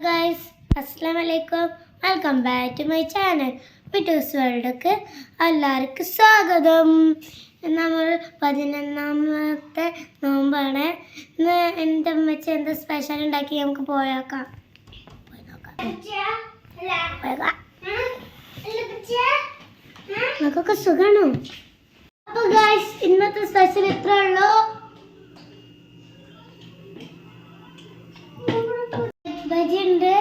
Guys അസ്സാം വലൈക്കും welcome back to my channel വിറ്റൂസ് വേൾഡക്ക് എല്ലാവർക്കും സ്വാഗതം നമ്മൾ പതിനൊന്നാമത്തെ നോമ്പാണ് ഇന്ന് എന്റെ അമ്മച്ച എന്താ സ്പെഷ്യൽ ഉണ്ടാക്കി നമുക്ക് പോയേക്കാം നമുക്കൊക്കെ സുഖമാണോ അപ്പോൾ ഗൈസ് ഇന്നത്തെ സ്പെഷ്യൽ ഇത്രേ ഉള്ളൂ ബജി ഉണ്ട്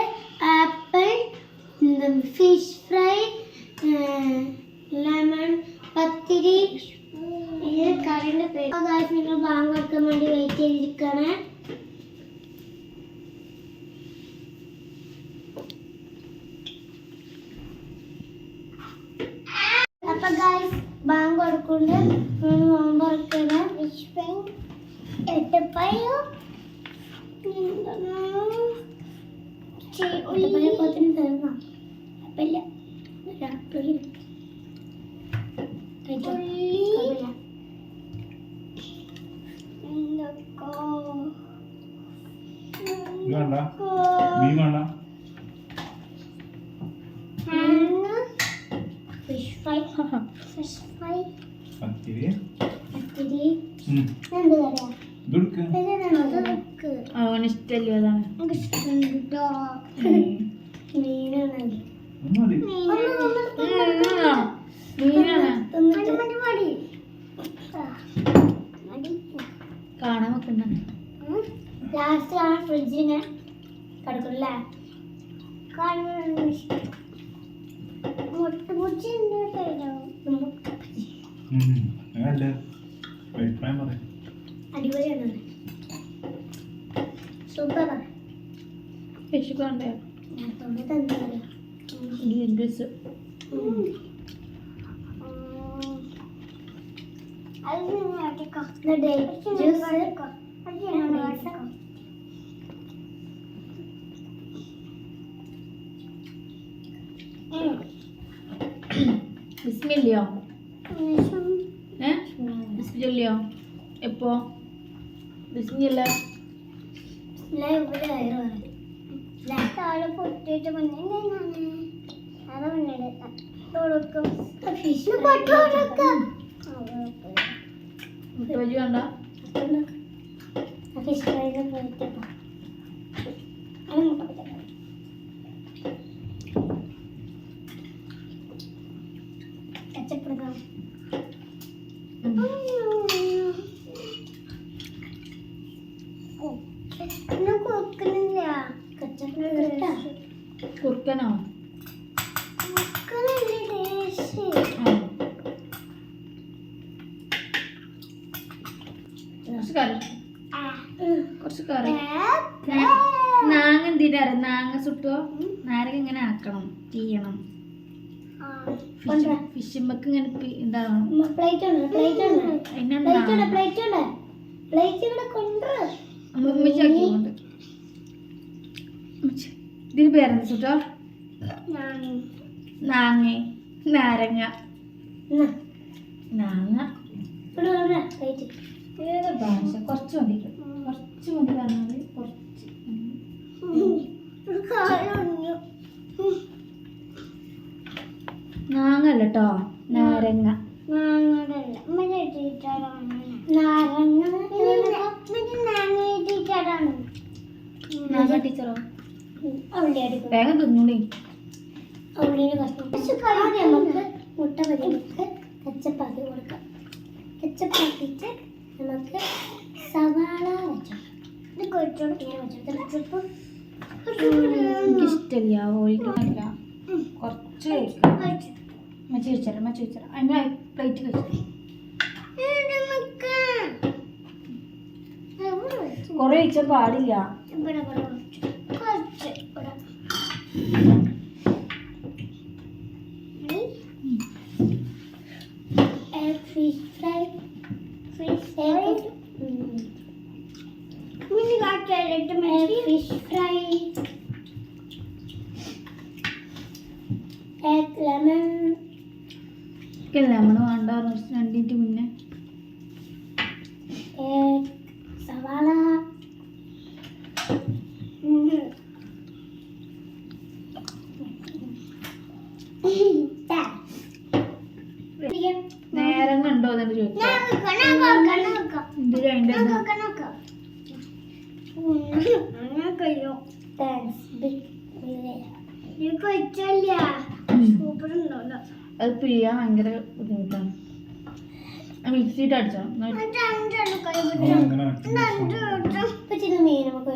apple fish fry lemon pathiri. കറിയുടെ പേര്. നിങ്ങൾ ബാങ്ക് കൊടുക്കാൻ വേണ്ടി വെയിറ്റ് ചെയ്തിരിക്കണേ. അപ്പൊ ഗായ്സ് ബാങ്ക് ഒറ്റപ്പഴക്കത്തിന് തീർന്നോ അപ്പല്ല ഇത് വേണ്ട മീൻ വേണ്ട fish fry fish fry pathiri pathiri ഉം. എന്ത് കറിയാ ഇതെടുക്ക് ഇതൊക്കെ അവനിഷ്ടല്ലേ അതാണ്. കാണാൻ വെക്കുന്നുണ്ട് ലാസ്റ്റ് ആണ് ഫ്രിഡ്ജിന് കിടക്കില്ലേ അടിപൊളിയാണ് സൂപ്പറാണ് ഫിഷ് കൊണ്ടേ ഞാൻ തൊണ്ട തന്നെ ഡ്രസ് ബിസ്മില്ലയോ ഏ? ബിസ്മില്ലയോ എപ്പോ? ബിസ്മില്ല താഴെ പൊട്ടിയിട്ട് മുന്നേ അത് മുന്നേ കൊടുക്കും ഫിഷ് കൊടുക്കാം മുട്ടോജി വേണ്ട ഫിഷ് പോയിട്ട് കൊടുക്കുന്നില്ല കുറച്ച് കറി. കുറച്ച് കറി. നാങ്ങ എന്തിനാ നാങ്ങ സുട്ടോ നാരങ്ങ ഇങ്ങനെ ആക്കണം ചെയ്യണം ഫിഷുമ്പക്ക് ഇങ്ങനെ ഉമ്മച്ചാക്കിക്കൊണ്ട് ഇതിന് പേരെന്താ സുട്ടോ നാങ്ങ നാരങ്ങ. നാങ്ങ? ഏത് ഭാഷ? കുറച്ച് മതി കുറച്ച് മതി പറഞ്ഞാൽ കുറച്ച്. നാങ്ങ അല്ല കേട്ടോ. നാരങ്ങ. നാങ്ങ ടീച്ചറോ? വേഗം തിന്നൂടി. നമുക്ക് മുട്ട പരിക്ക് കച്ചപ്പാക്കി കൊടുക്കാം. കച്ചപ്പാക്കിയിട്ട് നമുക്ക് സവാള വെച്ചോ ഇത് കൊച്ചോട് ഇങ്ങനെ വെച്ചോ എനിക്കിഷ്ടമില്ല ഓയിലില്ല കുറച്ച് മച്ചി വെച്ചാൽ മച്ചി വെച്ചാൽ അതിന്റെ പ്ലേറ്റ് വെച്ചാൽ കുറേ വെച്ചാൽ പാടില്ല ഇവിടെ ഇവിടെ കുറച്ച് കുറച്ച് ഇവിടെ egg fish fry fish egg mini got egg fish fry egg lemon lemon വേണ്ട രണ്ടിന്റെ മുന്നേ അങ്ങനെ കഴിയോ താങ്ക്സ് കഴിച്ചല്ല സൂപ്പർ ഉണ്ടല്ലോ അത് പിഴിയാൻ ഭയങ്കര ബുദ്ധിമുട്ടാണ്. മിക്സിയിട്ട് അടിച്ചോ? മീൻ നമുക്ക്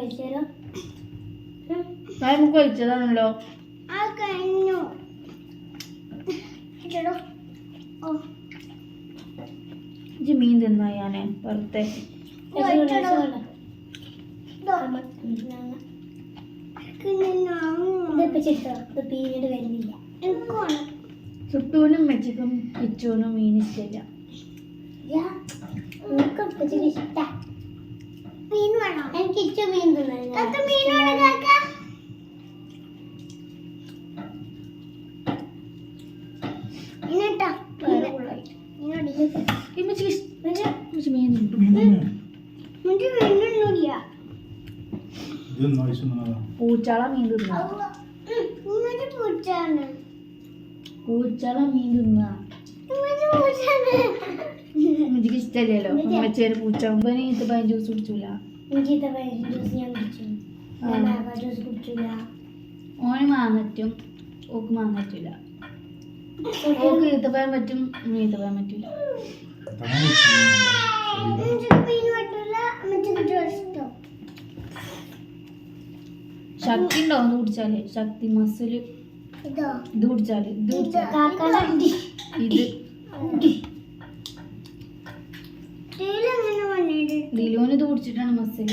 നമുക്ക് കഴിച്ചതാണല്ലോ. മീൻ തിന്നാ ഞാൻ വെറുതെ. പീരീഡ് വരുന്നില്ല ചുട്ടൂനും മെച്ചിക്കും കിച്ചൂനും മീൻ ഇഷ്ടമില്ല. എനിക്ക് ഇഷ്ടം മീൻ തിന്നാൻ. മീൻ ഇന്നട്ടാ വയറ് ഫുള്ളായി ഈ മെച്ചിക്ക് ഇഷ്ട മീൻ തിന്നു മീൻ തന്നെ എന്നിട്ട് മീനൊന്നുമില്ല ഇതൊന്നും ആവശ്യം പൂച്ചാള മീൻ തിന്നാ. പൂച്ചാള മീൻ തിന്നാ. മെച്ചിക്ക് ഇഷ്ടമല്ലല്ലോ മെച്ചേര് പൂച്ച. എനിക്ക് ഞാൻ മാങ്ങ ജ്യൂസ് കുടിച്ചില്ല ഓന് മാങ്ങറ്റും ഓക്ക് മാങ്ങറ്റില്ല ഓക്ക് ഈത്തപ്പഴം പറ്റും. ഈത്തപ്പഴം പറ്റില്ല ശക്തി ഉണ്ടാവും. ഇത് കുടിച്ചാൽ ശക്തി മസിൽ ഇതോ? കുടിച്ചാൽ ഇത് കുടിച്ചാൽ. ഇത്. ദിലുവിന് ഇത് കുടിച്ചിട്ടാണ് മസിൽ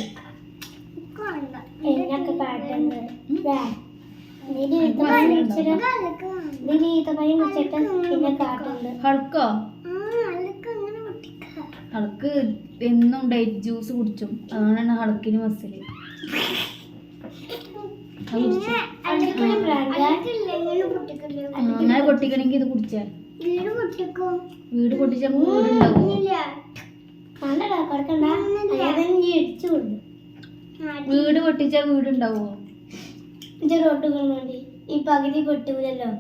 ഹൾക്കോ ഹൾക്ക് എന്നും ഡേറ്റ് ജ്യൂസ് കുടിച്ചും. അതാണ് ഹൾക്കിന് മസിൽ അത് കുടിച്ചു അങ്ങനെ പൊട്ടിക്കണെങ്കിൽ ഇത് കുടിച്ചാൽ വീട് പൊട്ടിച്ചാൽ വീടുണ്ടാവും? വീട് പൊട്ടിച്ചാൽ വീടുണ്ടാവോ? റോട്ടുകൾ വേണ്ടി ഈ പകുതി പൊട്ടൂലല്ലോ.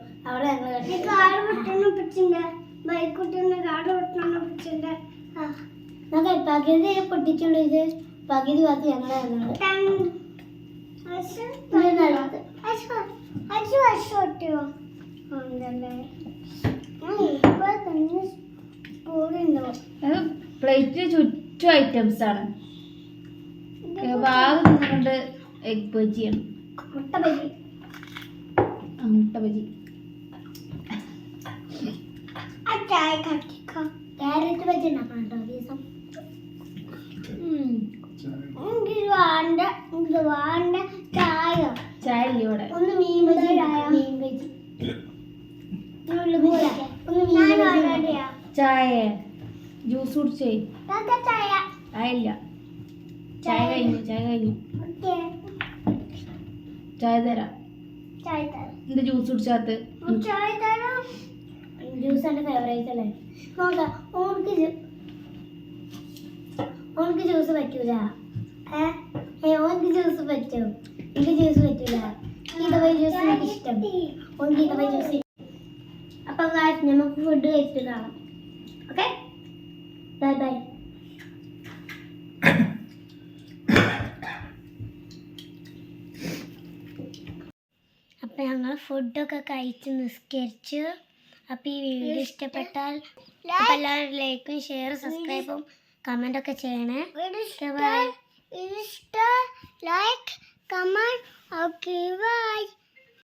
അവിടെ പകുതി പൊട്ടിച്ചുകൊണ്ട് ഇത് പകുതി ഭാഗത്ത് ഞങ്ങളെ പ്ലേറ്റിന് ചുറ്റും ഐറ്റംസ് ആണ്. ഭാഗം നിന്നുകൊണ്ട് എഗ് ബജിയാണ് മുട്ട ബജി മുട്ട ബജി ആ ചായ കട്ടിക്കോ ക്യാരറ്റ് ബജി ഉണ്ടാക്കണം ദിവസം. ഇത് വേണ്ട ഇത് വേണ്ട. ചായ ഇവിടെ ഒന്ന് മീൻ ബജി മീൻ ബജി. ചായ. ജ്യൂസ് കുടിച്ചേ ചായ. ചായ ഇല്ല. ചായ കഴിഞ്ഞു ചായ കഴിഞ്ഞു. ചായ തരാം. ചായ തരാം. എന്ത് ജ്യൂസ് കുടിച്ചാത്ത ചായ തരാം. ജ്യൂസ് എന്റെ ഫേവറേറ്റ് അല്ലേ? നോക്കാം ഓർക്ക് ഓർക്ക് ജ്യൂസ് പറ്റൂല. ഏ? ഓർക്ക് ജ്യൂസ് പറ്റും. എനിക്ക് ജ്യൂസ് പറ്റില്ല. ഈതവൈ ജ്യൂസ് എനിക്ക് ഇഷ്ടം. ഓർക്ക് ഈതവൈ ജ്യൂസ് അപ്പൊ കാര്യം നമുക്ക് ഫുഡ് കഴിച്ചിട്ട് കാണാം. ഓക്കെ ബൈ ബൈ അപ്പം ഞങ്ങൾ ഫുഡൊക്കെ കഴിച്ച് നിസ്കരിച്ചു. അപ്പോൾ ഈ വീഡിയോ ഇഷ്ടപ്പെട്ടാൽ എല്ലാവരും ലൈക്കും ഷെയർ സബ്സ്ക്രൈബും കമന്റൊക്കെ ചെയ്യണേ. ബൈ Come on, okay, bye.